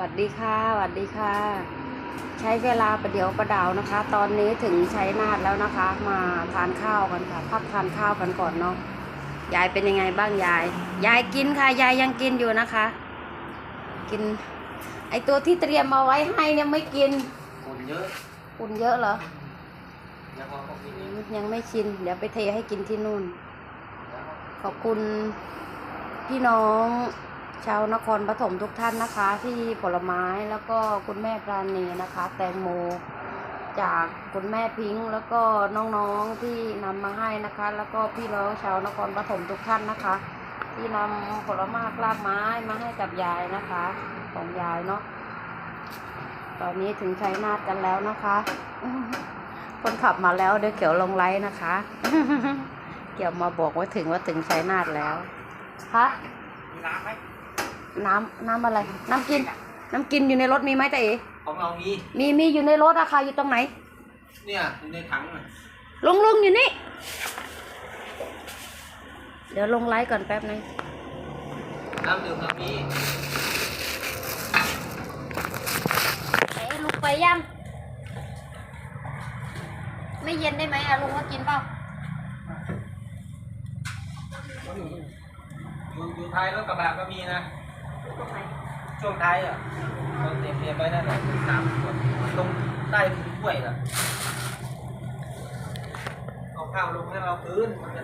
วัสดีค่ะสวัสดีค่ะ ใช้เวลาประเดี๋ยวประดาวนะคะ ตอนนี้ถึงใช้นาดแล้วนะคะ มาทานข้าวกันค่ะ พักทานข้าวกันก่อนเนาะยายเป็นยังไงบ้างยาย ยายกินค่ะ ยายยังกินอยู่นะคะ กิน ไอตัวที่เตรียมมาไว้ให้เนี่ยไม่กินคนเยอะอุ่นเยอะเหรอแล้วก็พวกนี้ยังไม่ชิน เดี๋ยวไปเทให้กินที่นู่น ขอบคุณพี่น้อง ชาวนครปฐมทุกท่านนะคะ ที่ผลไม้แล้วก็คุณแม่ปราณีนะคะ แตงโม จากคุณแม่พิงค์แล้วก็น้องๆที่นำมาให้นะคะ แล้วก็พี่น้องชาวนครปฐมทุกท่านนะคะ ที่นำผลไม้รากไม้มาให้กับยายนะคะ ของยายเนาะตอนนี้ถึงชัยนาทกันแล้วนะคะคนขับมาแล้วเดี๋ยวเขียวลงไลน์นะคะ เกี่ยวมาบอกว่าถึงว่าถึงชัยนาทแล้วฮะมีน้ำไหม น้ำน้ำอะไร น้ำกิน น้ำกินอยู่ในรถมีไหมจ๊ะเอ๋ของเรามีมีมีอยู่ในรถอะค่ะอยู่ตรงไหน เนี่ยอยู่ในถังน่ะลุงลุงอยู่นี่ เดี๋ยวลงไลฟ์ก่อนแป๊บนึงน้ำดื่มเรามีไหนลุงไปยัง ไม่เย็นได้ไหมอะลุงว่ากินเปล่าอยู่อยู่ท้ายรถกระบะก็มีนะตรงไหน ช่วงท้ายอะตอนเตรียมเตรียมไว้นั่นแหละสามขวดตรงใต้ถ้วยอะเอาข้าวลงให้เราพื้นมันจะ